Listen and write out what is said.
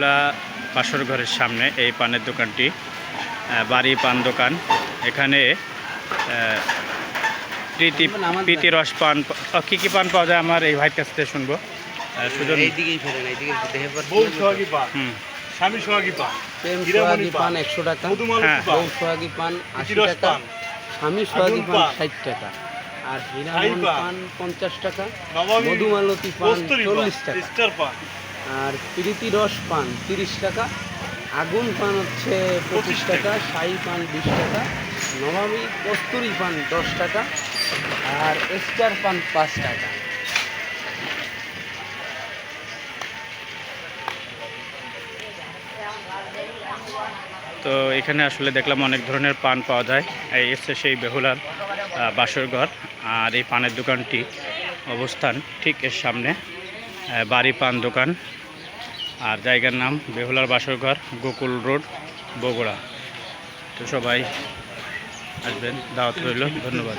ভোলা বাসর ঘরের সামনে এই পানের দোকানটি বাড়ি পান দোকান। এখানে প্রীতি প্রীতি রস পান কি কি পান পাওয়া যায় আমার এই ভাইয়ের কাছ থেকে শুনব। সুজন হুম স্বামী সোহাগী পান সোহাগী পান, পান একশো টাকা হ্যাঁ। পান বউ সোহাগী পান আশি টাকা স্বামী সোহাগী পান ষাট টাকা আর হীরামন পান, পঞ্চাশ টাকা মধুমালতী পান চল্লিশ টাকা। স্টার পান। আর প্রীতি রস পান তিরিশ টাকা আগুন পান হচ্ছে পঁচিশ টাকা শাহি পান বিশ টাকা নবাবী কস্তুরি পান দশ টাকা আর স্টার পান পাঁচ টাকা। তো এখানে আসলে দেখলাম অনেক ধরনের পান পাওয়া যায়। এই এসছে সেই বেহুলার আহ, বাসর ঘর আর এই পানের দোকানটি অবস্থান ঠিক এর সামনে বাড়ি পান দোকান। আর জায়গার নাম বেহুলার বাসর ঘর গোকুল রোড, বগুড়া। তো সবাই আসবেন, দাওয়াত রইল। ধন্যবাদ।